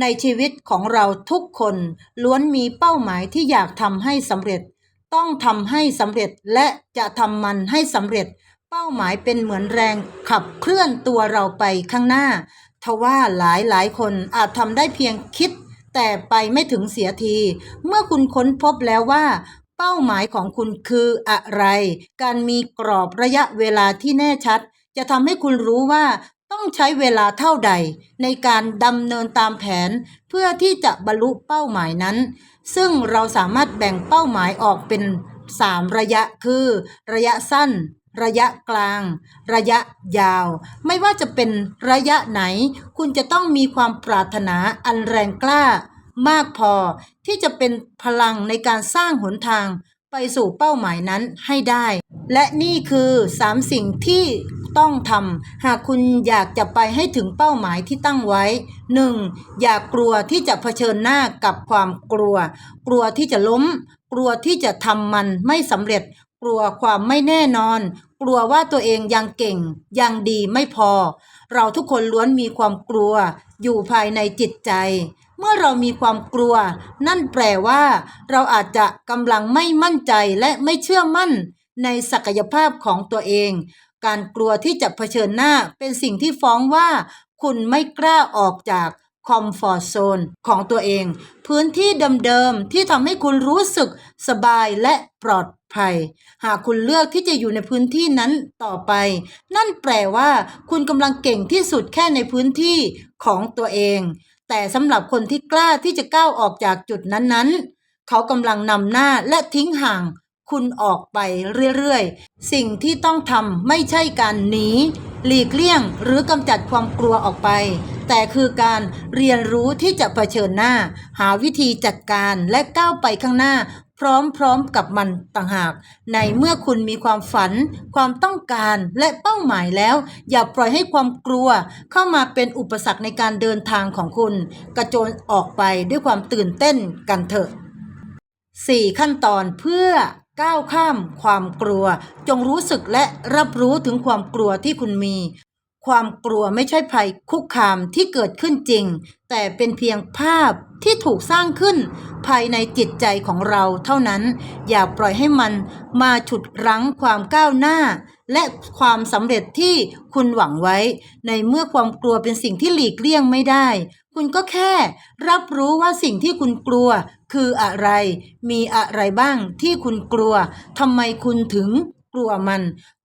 ในชีวิตของเราทุกคนล้วนมีเป้าหมายที่อยากทำให้สำเร็จ ต้องทำให้สำเร็จและจะทำมันให้สำเร็จ เป้าหมายเป็นเหมือนแรงขับเคลื่อนตัวเราไปข้างหน้า ทว่าหลายหลายคนอาจทำได้เพียงคิด แต่ไปไม่ถึงเสียที เมื่อคุณค้นพบแล้วว่า เป้าหมายของคุณคืออะไร การมีกรอบระยะเวลาที่แน่ชัดจะทำให้คุณรู้ว่า ต้องใช้เวลาเท่าใดในการดำเนินตามแผน เพื่อที่จะบรรลุเป้าหมายนั้น ซึ่งเราสามารถแบ่งเป้าหมายออกเป็น 3 ระยะคือ ระยะสั้น ระยะกลาง ระยะยาว ไม่ว่าจะเป็นระยะไหน คุณจะต้องมีความปรารถนาอันแรงกล้า มากพอที่จะเป็นพลังในการสร้างหนทาง ไปสู่เป้าหมายนั้นให้ได้ และนี่คือ 3 สิ่งที่ต้องทำหากคุณอยากจะไปให้ถึงเป้าหมายที่ตั้งไว้ 1. อย่ากกลัวที่จะเผชิญหน้ากับความกลัว กลัวที่จะล้ม กลัวที่จะทำมันไม่สำเร็จ กลัวความไม่แน่นอน กลัวว่าตัวเองยังเก่ง ยังดีไม่พอ เราทุกคนล้วนมีความกลัว อยู่ภายในจิตใจ เมื่อเรามีความกลัว นั่นแปลว่า เราอาจจะกำลังไม่มั่นใจและไม่เชื่อมั่นในศักยภาพของตัวเอง การกลัวที่จะเผชิญหน้าเป็นสิ่งที่ฟ้องว่า คุณไม่กล้าออกจากคอมฟอร์ z โซนของตัวเอง พื้นที่เดิมๆที่ทำให้คุณรู้สึกสบายและปลอดภัย หากคุณเลือกที่จะอยู่ในพื้นที่นั้นต่อไป นั่นแปลว่า คุณกำลังเก่งที่สุดแค่ในพื้นที่ของตัวเอง แต่สำหรับคนที่กล้าที่จะก้าวออกจากจุดนั้นๆ เขากำลังนำหน้าและทิ้งห่างคุณออกไปเรื่อยๆ สิ่งที่ต้องทำไม่ใช่การหนี หลีกเลี่ยงหรือกำจัดความกลัวออกไป แต่คือการเรียนรู้ที่จะเผชิญหน้า หาวิธีจัดการและก้าวไปข้างหน้า พร้อมๆกับมันต่างหาก ในเมื่อคุณมีความฝัน ความต้องการและเป้าหมายแล้ว อย่าปล่อยให้ความกลัว เข้ามาเป็นอุปสรรคในการเดินทางของคุณ กระโจนออกไปด้วยความตื่นเต้นกันเถอะ 4 ขั้นตอนเพื่อก้าวข้ามความกลัว จงรู้สึกและรับรู้ถึงความกลัวที่คุณมี ความกลัวไม่ใช่ภัยคุกคามที่เกิดขึ้นจริง แต่เป็นเพียงภาพที่ถูกสร้างขึ้น ภายในจิตใจของเราเท่านั้น อย่าปล่อยให้มันมาฉุดรั้งความก้าวหน้า และความสำเร็จที่คุณหวังไว้ ในเมื่อความกลัวเป็นสิ่งที่หลีกเลี่ยงไม่ได้ คุณก็แค่รับรู้ว่าสิ่งที่คุณกลัวคืออะไร มีอะไรบ้างที่คุณกลัวทำไมคุณถึงกลัวมัน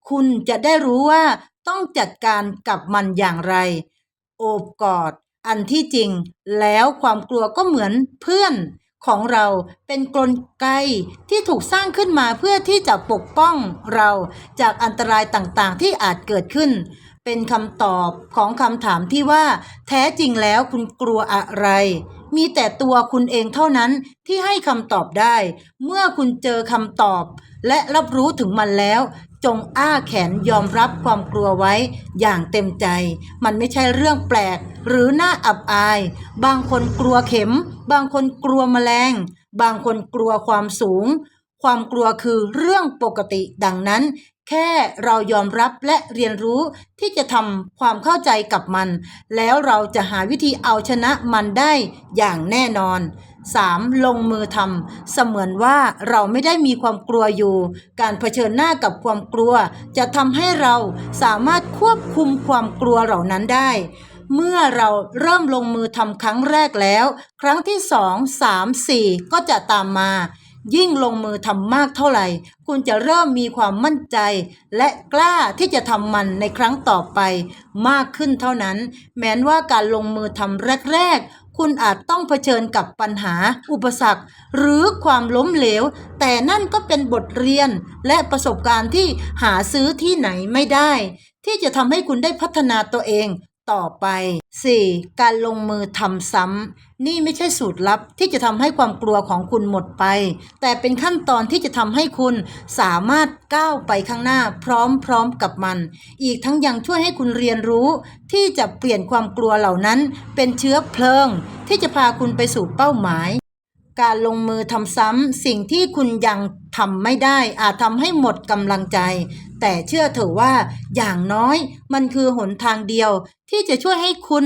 คุณจะได้รู้ว่า ต้องจัดการกับมันอย่างไร โอบกอด อันที่จริงแล้วความกลัวก็เหมือนเพื่อนของเราเป็นกลไกที่ถูกสร้างขึ้นมาเพื่อที่จะปกป้องเราจากอันตรายต่างๆ ที่อาจเกิดขึ้น เป็นคำตอบของคำถามที่ว่า แท้จริงแล้วคุณกลัวอะไร มีแต่ตัวคุณเองเท่านั้นที่ให้คำตอบได้ เมื่อคุณเจอคำตอบ และรับรู้ถึงมันแล้ว จงอ้าแขนยอมรับความกลัวไว้อย่างเต็มใจ มันไม่ใช่เรื่องแปลก หรือน่าอับอาย บางคนกลัวเข็ม บางคนกลัวแมลง บางคนกลัวความสูง ความกลัวคือเรื่องปกติดังนั้น แค่เรายอมรับและเรียนรู้ที่จะทำความเข้าใจกับมัน แล้วเราจะหาวิธีเอาชนะมันได้อย่างแน่นอน 3. ลงมือทำเสมือนว่าเราไม่ได้มีความกลัวอยู่ การเผชิญหน้ากับความกลัว จะทำให้เราสามารถควบคุมความกลัวเหล่านั้นได้เมื่อเราเริ่มลงมือทำครั้งแรกแล้ว ครั้งที่สองสามสี่ก็จะตามมา ยิ่งลงมือทำมากเท่าไหร่ คุณจะเริ่มมีความมั่นใจ และกล้าที่จะทำมันในครั้งต่อไป มากขึ้นเท่านั้น แม้นว่าการลงมือทำแรกๆ คุณอาจต้องเผชิญกับปัญหา อุปสรรค หรือความล้มเหลว แต่นั่นก็เป็นบทเรียนและประสบการณ์ที่หาซื้อที่ไหนไม่ได้ ที่จะทำให้คุณได้พัฒนาตัวเอง ต่อไป 4. การลงมือทำซ้ำ นี่ไม่ใช่สูตรลับที่จะทำให้ความกลัวของคุณหมดไป แต่เป็นขั้นตอนที่จะทำให้คุณสามารถก้าวไปข้างหน้าพร้อมๆกับมัน อีกทั้งยังช่วยให้คุณเรียนรู้ ที่จะเปลี่ยนความกลัวเหล่านั้น เป็นเชื้อเพลิง ที่จะพาคุณไปสู่เป้าหมายการลงมือทำซ้ำสิ่งที่คุณยังทำไม่ได้อาจทำให้หมดกำลังใจ แต่เชื่อเถอะว่าอย่างน้อยมันคือหนทางเดียวที่จะช่วยให้คุณ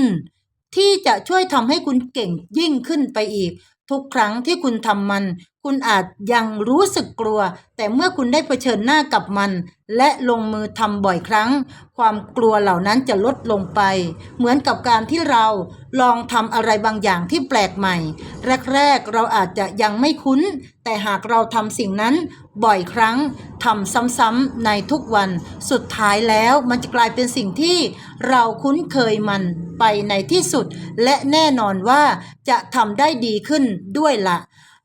ที่จะช่วยทำให้คุณเก่งยิ่งขึ้นไปอีก ทุกครั้งที่คุณทำมัน คุณอาจยังรู้สึกกลัว แต่เมื่อคุณได้เผชิญหน้ากับมัน และลงมือทำบ่อยครั้ง ความกลัวเหล่านั้นจะลดลงไป เหมือนกับการที่เราลองทำอะไรบางอย่างที่แปลกใหม่ แรกๆเราอาจจะยังไม่คุ้น แต่หากเราทำสิ่งนั้นบ่อยครั้งทำซ้ำๆในทุกวัน สุดท้ายแล้วมันจะกลายเป็นสิ่งที่เราคุ้นเคยมันไปในที่สุด และแน่นอนว่าจะทำได้ดีขึ้นด้วยละ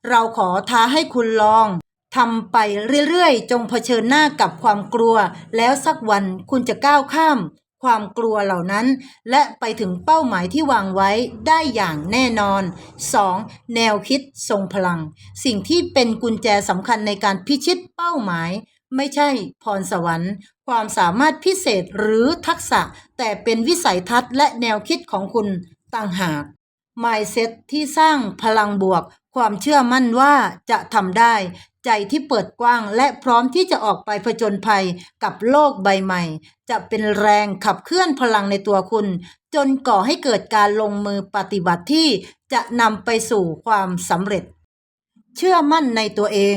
เราขอท้าให้คุณลองทำไปเรื่อยๆ จงเผชิญหน้ากับความกลัว แล้วสักวันคุณจะก้าวข้าม ความกลัวเหล่านั้น และไปถึงเป้าหมายที่วางไว้ได้อย่างแน่นอน 2. แนวคิดทรงพลัง สิ่งที่เป็นกุญแจสำคัญในการพิชิตเป้าหมาย ไม่ใช่พรสวรรค์ ความสามารถพิเศษหรือทักษะ แต่เป็นวิสัยทัศน์และแนวคิดของคุณต่างหาก mindset ที่สร้างพลังบวก ความเชื่อมั่นว่าจะทำได้ ใจที่เปิดกว้างและพร้อมที่จะออกไปผจญภัยกับโลกใบใหม่ จะเป็นแรงขับเคลื่อนพลังในตัวคุณ จนก่อให้เกิดการลงมือปฏิบัติที่จะนำไปสู่ความสำเร็จ เชื่อมั่นในตัวเอง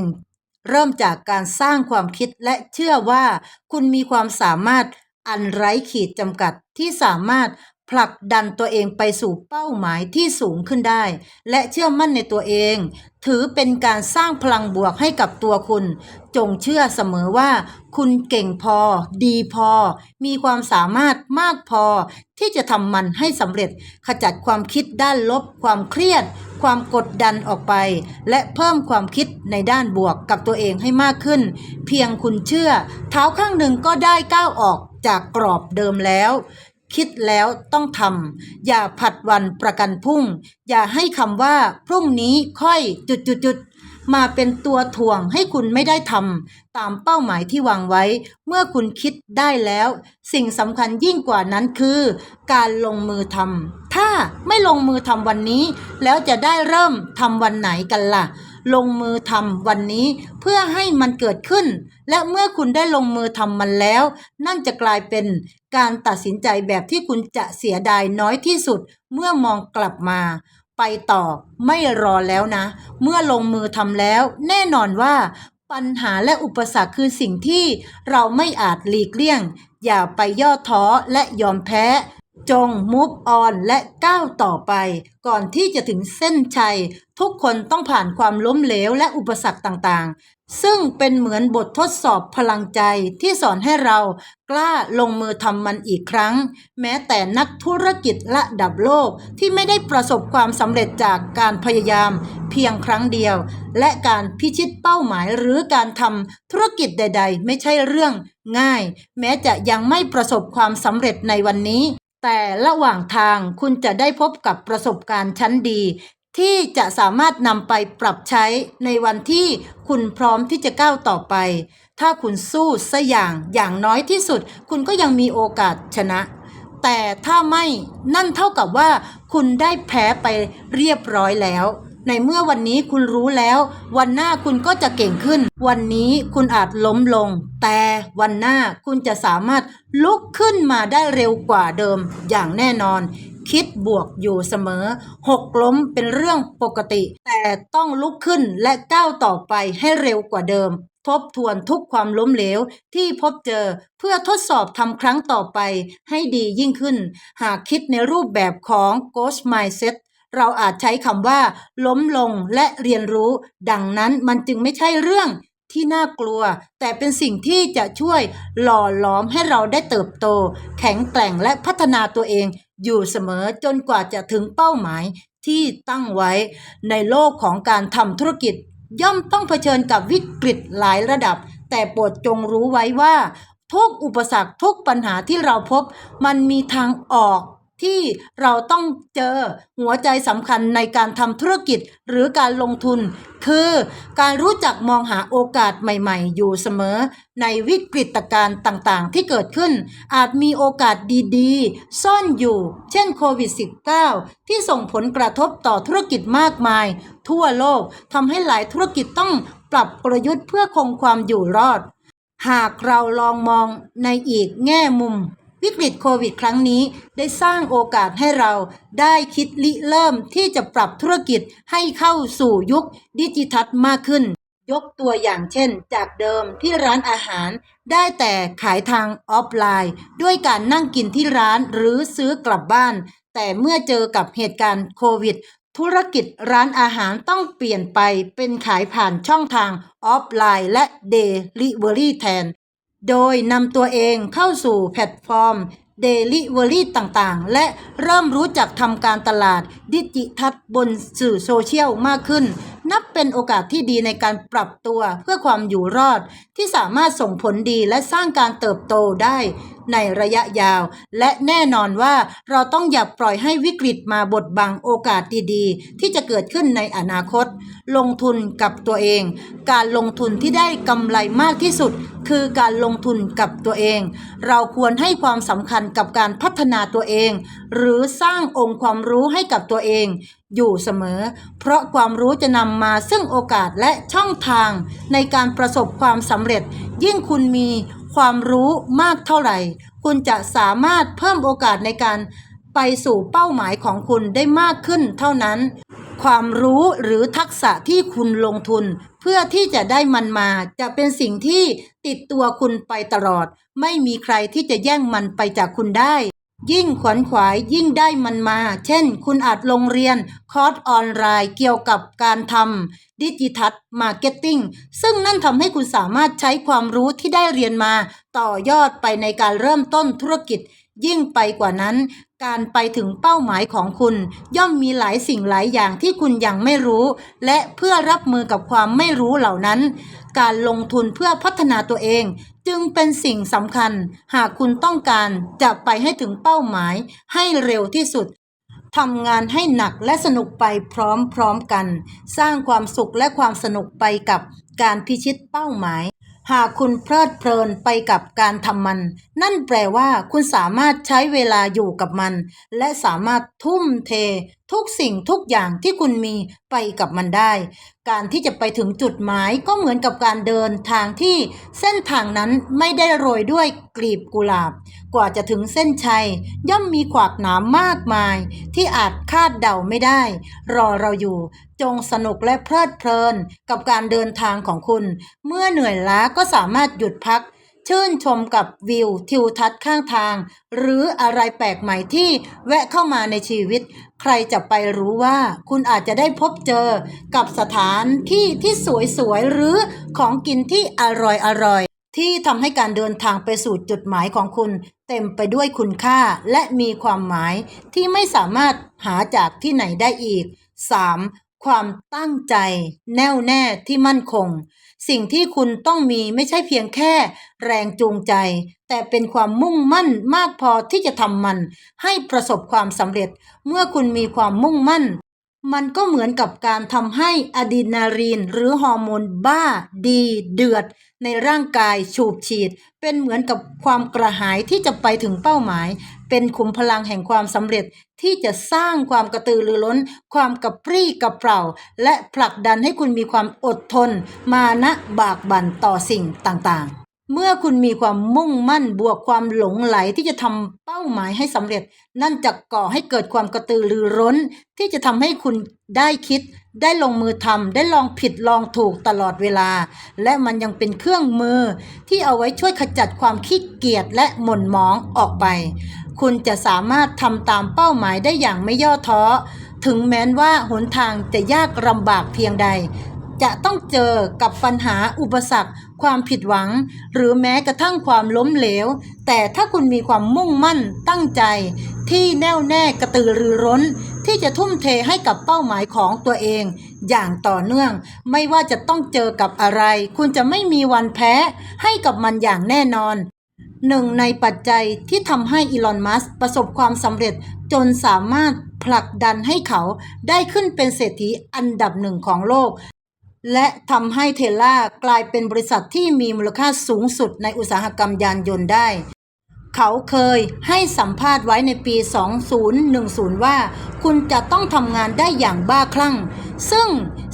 เริ่มจากการสร้างความคิดและเชื่อว่าคุณมีความสามารถอันไร้ขีดจำกัดที่สามารถ ผลักดันตัวเองไปสู่เป้าหมายที่สูงขึ้นได้ และเชื่อมั่นในตัวเอง ถือเป็นการสร้างพลังบวกให้กับตัวคุณ จงเชื่อเสมอว่า คุณเก่งพอ ดีพอ มีความสามารถมากพอ ที่จะทำมันให้สำเร็จ ขจัดความคิดด้านลบ ความเครียด ความกดดันออกไป และเพิ่มความคิดในด้านบวกกับตัวเองให้มากขึ้น เพียงคุณเชื่อ เท้าข้างหนึ่งก็ได้ก้าวออกจากกรอบเดิมแล้ว คิดแล้วต้องทำอย่าผัดวันประกันพรุ่ง อย่าให้คำว่าพรุ่งนี้ค่อยจุดจุดจุดมาเป็นตัวถ่วงให้คุณไม่ได้ทำตามเป้าหมายที่วางไว้ เมื่อคุณคิดได้แล้ว สิ่งสำคัญยิ่งกว่านั้นคือ การลงมือทำถ้าไม่ลงมือทำวันนี้ แล้วจะได้เริ่มทำวันไหนกันล่ะ ลงมือทำวันนี้เพื่อให้มันเกิดขึ้น และเมื่อคุณได้ลงมือทำมันแล้ว นั่นจะกลายเป็นการตัดสินใจแบบที่คุณจะเสียดายน้อยที่สุด เมื่อมองกลับมา ไปต่อไม่รอแล้วนะ เมื่อลงมือทำแล้ว แน่นอนว่าปัญหาและอุปสรรคคือสิ่งที่เราไม่อาจหลีกเลี่ยง อย่าไปย่อท้อและยอมแพ้ จง move on และก้าวต่อไป ก่อนที่จะถึงเส้นชัย ทุกคนต้องผ่านความล้มเหลวและอุปสรรคต่างๆ ซึ่งเป็นเหมือนบททดสอบพลังใจที่สอนให้เรากล้าลงมือทำมันอีกครั้ง แม้แต่นักธุรกิจระดับโลกที่ไม่ได้ประสบความสำเร็จจากการพยายามเพียงครั้งเดียว และการพิชิตเป้าหมายหรือการทำธุรกิจใด ๆ ไม่ใช่เรื่องง่าย แม้จะยังไม่ประสบความสำเร็จในวันนี้ แต่ระหว่างทางคุณจะได้พบกับประสบการณ์ชั้นดี ที่จะสามารถนำไปปรับใช้ในวันที่คุณพร้อมที่จะก้าวต่อไป ถ้าคุณสู้ซะอย่างอย่างน้อยที่สุด คุณก็ยังมีโอกาสชนะ แต่ถ้าไม่นั่นเท่ากับว่า คุณได้แพ้ไปเรียบร้อยแล้ว ในเมื่อวันนี้คุณรู้แล้ว วันหน้าคุณก็จะเก่งขึ้น วันนี้คุณอาจล้มลง แต่วันหน้าคุณจะสามารถลุกขึ้นมาได้เร็วกว่าเดิมอย่างแน่นอน คิดบวกอยู่เสมอ หกล้มเป็นเรื่องปกติ แต่ต้องลุกขึ้นและก้าวต่อไปให้เร็วกว่าเดิมทบทวนทุกความล้มเหลวที่พบเจอเพื่อทดสอบทำครั้งต่อไปให้ดียิ่งขึ้น หากคิดในรูปแบบของ Ghost Mindset เราอาจใช้คำว่า ล้มลงและเรียนรู้ ดังนั้นมันจึงไม่ใช่เรื่องที่น่ากลัว แต่เป็นสิ่งที่จะช่วยหล่อหลอมให้เราได้เติบโต แข็งแกร่งและพัฒนาตัวเอง อยู่เสมอจนกว่าจะถึงเป้าหมายที่ตั้งไว้ ในโลกของการทำธุรกิจ ย่อมต้องเผชิญกับวิกฤตหลายระดับ แต่โปรดจงรู้ไว้ว่า ทุกอุปสรรคทุกปัญหาที่เราพบ มันมีทางออก ที่เราต้องเจอหัวใจสำคัญในการทำธุรกิจหรือการลงทุน คือการรู้จักมองหาโอกาสใหม่ๆ อยู่เสมอ ในวิกฤตการณ์ต่างๆ ที่เกิดขึ้น อาจมีโอกาสดีๆ ซ่อนอยู่ เช่นโควิด -19 ที่ส่งผลกระทบต่อธุรกิจมากมาย ทั่วโลกทำให้หลายธุรกิจต้องปรับกลยุทธ์เพื่อคงความอยู่รอด หากเราลองมองในอีกแง่มุม วิกฤตโควิดครั้งนี้ได้สร้างโอกาสให้เราได้คิดริเริ่มที่จะปรับธุรกิจให้เข้าสู่ยุคดิจิทัลมากขึ้น ยกตัวอย่างเช่น จากเดิมที่ร้านอาหาร ได้แต่ขายทางออฟไลน์ ด้วยการนั่งกินที่ร้านหรือซื้อกลับบ้าน แต่เมื่อเจอกับเหตุการณ์โควิด ธุรกิจร้านอาหารต้องเปลี่ยนไปเป็นขายผ่านช่องทางออฟไลน์และเดลิเวอรี่แทน โดยนำตัวเองเข้าสู่แพลตฟอร์มเดลิเวอรี่ต่างๆ และเริ่มรู้จักทำการตลาดดิจิทัลบนสื่อโซเชียลมากขึ้น นับเป็นโอกาสที่ดีในการปรับตัวเพื่อความอยู่รอด ที่สามารถส่งผลดีและสร้างการเติบโตได้ในระยะยาว และแน่นอนว่าเราต้องอย่าปล่อยให้วิกฤตมาบดบังโอกาสดีๆ ที่จะเกิดขึ้นในอนาคต ลงทุนกับตัวเอง การลงทุนที่ได้กำไรมากที่สุด คือการลงทุนกับตัวเอง เราควรให้ความสำคัญกับการพัฒนาตัวเอง หรือสร้างองค์ความรู้ให้กับตัวเอง อยู่เสมอ เพราะความรู้จะนำมาซึ่งโอกาสและช่องทางในการประสบความสำเร็จ ยิ่งคุณมีความรู้มากเท่าไหร่ คุณจะสามารถเพิ่มโอกาสในการไปสู่เป้าหมายของคุณได้มากขึ้นเท่านั้น ความรู้หรือทักษะที่คุณลงทุน เพื่อที่จะได้มันมาจะเป็นสิ่งที่ติดตัวคุณไปตลอด ไม่มีใครที่จะแย่งมันไปจากคุณได้ ยิ่งขวนขวายยิ่งได้มันมา เช่น คุณอาจลงเรียนคอร์สออนไลน์เกี่ยวกับการทำดิจิทัลมาร์เก็ตติ้งซึ่งนั่นทำให้คุณสามารถใช้ความรู้ที่ได้เรียนมา ต่อยอดไปในการเริ่มต้นธุรกิจ ยิ่งไปกว่านั้น การไปถึงเป้าหมายของคุณ ย่อมมีหลายสิ่งหลายอย่างที่คุณยังไม่รู้ และเพื่อรับมือกับความไม่รู้เหล่านั้น การลงทุนเพื่อพัฒนาตัวเอง จึงเป็นสิ่งสำคัญ หากคุณต้องการจะไปให้ถึงเป้าหมาย ให้เร็วที่สุดทำงานให้หนักและสนุกไปพร้อมๆกัน สร้างความสุขและความสนุกไปกับการพิชิตเป้าหมาย หากคุณเพลิดเพลินไปกับการทำมัน นั่นแปลว่าคุณสามารถใช้เวลาอยู่กับมัน และสามารถทุ่มเท ทุกสิ่งทุกอย่างที่คุณมีไปกับมันได้ การที่จะไปถึงจุดหมายก็เหมือนกับการเดินทางที่เส้นทางนั้นไม่ได้โรยด้วยกลีบกุหลาบ กว่าจะถึงเส้นชัย ย่อมมีขวากหนามมากมาย ที่อาจคาดเดาไม่ได้ รอเราอยู่จงสนุกและเพลิดเพลิน กับการเดินทางของคุณ เมื่อเหนื่อยล้าก็สามารถหยุดพัก ชื่นชมกับวิวทิวทัศน์ข้างทาง หรืออะไรแปลกใหม่ที่แวะเข้ามาในชีวิต ใครจะไปรู้ว่าคุณอาจจะได้พบเจอกับสถานที่ที่สวยๆ หรือของกินที่อร่อยๆที่ทำให้การเดินทางไปสู่จุดหมายของคุณ เต็มไปด้วยคุณค่าและมีความหมายที่ไม่สามารถหาจากที่ไหนได้อีก 3. ความตั้งใจ แน่วแน่ที่มั่นคง สิ่งที่คุณต้องมีไม่ใช่เพียงแค่ แรงจูงใจ แต่เป็นความมุ่งมั่นมากพอที่จะทำมัน ให้ประสบความสำเร็จ เมื่อคุณมีความมุ่งมั่น มันก็เหมือนกับการทำให้อะดรีนาลีนหรือฮอร์โมนบ้า ดี เดือด ในร่างกายฉูบฉีด เป็นเหมือนกับความกระหายที่จะไปถึงเป้าหมาย เป็นขุมพลังแห่งความสำเร็จที่จะสร้างความกระตือรือร้น ความกระปรี้กระเปร่า และผลักดันให้คุณมีความอดทน มานะบากบั่นต่อสิ่งต่างๆเมื่อคุณมีความมุ่งมั่นบวกความหลงไหลที่จะทำเป้าหมายให้สำเร็จ นั่นจะก่อให้เกิดความกระตือรือร้น ที่จะทำให้คุณได้คิด ได้ลงมือทำได้ลองผิดลองถูกตลอดเวลา และมันยังเป็นเครื่องมือที่เอาไว้ช่วยขจัดความขี้เกียจและหม่นหมองออกไป คุณจะสามารถทำตามเป้าหมายได้อย่างไม่ย่อท้อ ถึงแม้นว่าหนทางจะยากลำบากเพียงใด จะต้องเจอกับปัญหาอุปสรรค ความผิดหวัง หรือแม้กระทั่งความล้มเหลว แต่ถ้าคุณมีความมุ่งมั่นตั้งใจ ที่แน่วแน่กระตือรือร้น ที่จะทุ่มเทให้กับเป้าหมายของตัวเอง อย่างต่อเนื่อง ไม่ว่าจะต้องเจอกับอะไร คุณจะไม่มีวันแพ้ให้กับมันอย่างแน่นอน หนึ่งในปัจจัยที่ทำให้อีลอน มัสประสบความสำเร็จจนสามารถผลักดันให้เขาได้ขึ้นเป็นเศรษฐีอันดับหนึ่งของโลก และทำให้เทสลากลายเป็นบริษัทที่มีมูลค่าสูงสุดในอุตสาหกรรมยานยนต์ได้ เขาเคยให้สัมภาษณ์ไว้ในปี 2010 ว่า คุณจะต้องทำงานได้อย่างบ้าคลั่ง ซึ่ง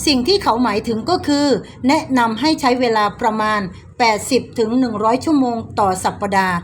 สิ่งที่เขาหมายถึงก็คือ แนะนำให้ใช้เวลาประมาณ 80-100 ชั่วโมงต่อสัปดาห์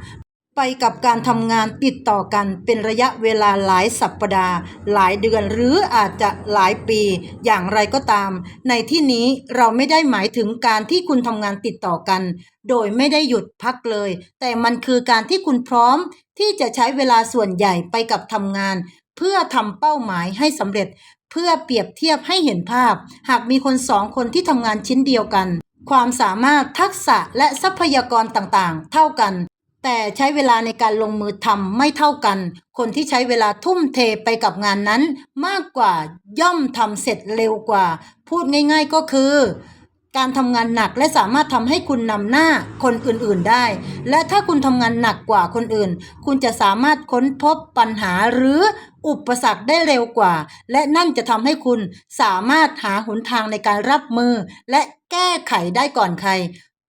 ไปกับการทำงานติดต่อกันเป็นระยะเวลาหลายสัปดาห์ หลายเดือนหรืออาจจะหลายปี อย่างไรก็ตาม ในที่นี้เราไม่ได้หมายถึงการที่คุณทำงานติดต่อกัน โดยไม่ได้หยุดพักเลย แต่มันคือการที่คุณพร้อม ที่จะใช้เวลาส่วนใหญ่ไปกับทำงาน เพื่อทำเป้าหมายให้สำเร็จเพื่อเปรียบเทียบให้เห็นภาพ หากมีคนสองคนที่ทำงานชิ้นเดียวกัน ความสามารถทักษะและทรัพยากรต่างๆ เท่ากัน แต่ใช้เวลาในการลงมือทำไม่เท่ากัน คนที่ใช้เวลาทุ่มเทไปกับงานนั้น มากกว่าย่อมทำเสร็จเร็วกว่า พูดง่าย ๆก็คือ การทำงานหนักและสามารถทำให้คุณนำหน้าคนอื่นๆได้ และถ้าคุณทำงานหนักกว่าคนอื่น คุณจะสามารถค้นพบปัญหาหรืออุปสรรคได้เร็วกว่า และนั่นจะทำให้คุณสามารถหาหนทางในการรับมือ และแก้ไขได้ก่อนใคร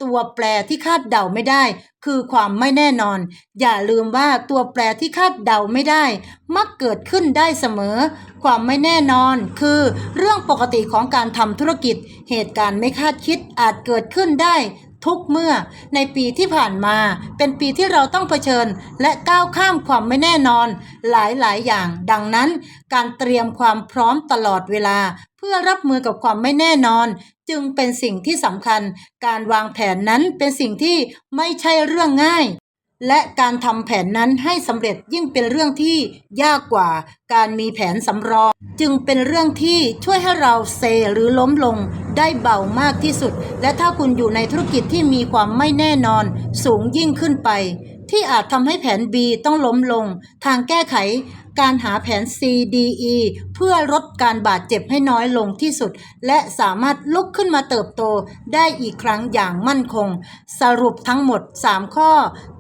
ตัวแปรที่คาดเดาไม่ได้ คือความไม่แน่นอน อย่าลืมว่าตัวแปรที่คาดเดาไม่ได้ มักเกิดขึ้นได้เสมอ ความไม่แน่นอน คือเรื่องปกติของการทำธุรกิจ เหตุการณ์ไม่คาดคิดอาจเกิดขึ้นได้ทุกเมื่อในปีที่ผ่านมาเป็นปีที่เราต้องเผชิญ และก้าวข้ามความไม่แน่นอน หลายๆ อย่าง ดังนั้น การเตรียมความพร้อมตลอดเวลา เพื่อรับมือกับความไม่แน่นอน จึงเป็นสิ่งที่สำคัญ การวางแผนนั้นเป็นสิ่งที่ไม่ใช่เรื่องง่าย และการทำแผนนั้นให้สำเร็จยิ่งเป็นเรื่องที่ยากกว่า การมีแผนสำรอง จึงเป็นเรื่องที่ช่วยให้เราเซหรือล้มลงได้เบามากที่สุด และถ้าคุณอยู่ในธุรกิจที่มีความไม่แน่นอน สูงยิ่งขึ้นไป ที่อาจทำให้แผน B ต้องล้มลง ทางแก้ไข การหาแผน C D E เพื่อลดการบาดเจ็บให้น้อยลงที่สุด และสามารถลุกขึ้นมาเติบโตได้อีกครั้งอย่างมั่นคง สรุปทั้งหมด 3 ข้อ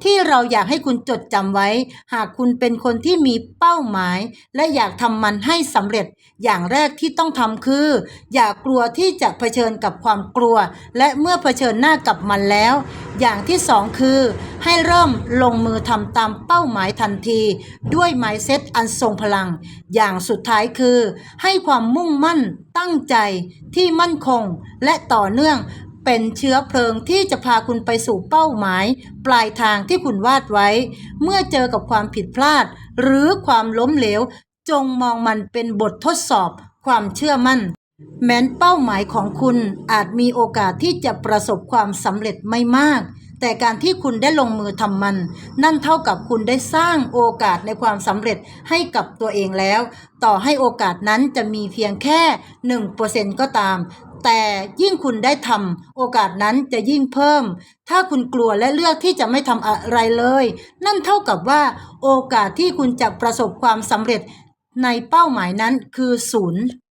ที่เราอยากให้คุณจดจำไว้ หากคุณเป็นคนที่มีเป้าหมาย และอยากทำมันให้สำเร็จ อย่างแรกที่ต้องทำคือ อย่ากลัวที่จะเผชิญกับความกลัว และเมื่อเผชิญหน้ากับมันแล้ว อย่างที่สองคือ ให้เริ่มลงมือทำตามเป้าหมายทันที ด้วย mindset อันทรงพลัง อย่างสุดท้ายคือ ให้ความมุ่งมั่นตั้งใจที่มั่นคงและต่อเนื่องเป็นเชื้อเพลิงที่จะพาคุณไปสู่เป้าหมาย ปลายทางที่คุณวาดไว้ เมื่อเจอกับความผิดพลาด หรือความล้มเหลว จงมองมันเป็นบททดสอบ ความเชื่อมั่น แม้นเป้าหมายของคุณอาจมีโอกาสที่จะประสบความสำเร็จไม่มาก แต่การที่คุณได้ลงมือทำมัน นั่นเท่ากับคุณได้สร้างโอกาสในความสำเร็จให้กับตัวเองแล้ว ต่อให้โอกาสนั้นจะมีเพียงแค่ 1%ก็ตาม แต่ยิ่งคุณได้ทำโอกาสนั้นจะยิ่งเพิ่ม ถ้าคุณกลัวและเลือกที่จะไม่ทำอะไรเลย นั่นเท่ากับว่าโอกาสที่คุณจะประสบความสำเร็จในเป้าหมายนั้นคือศูนย์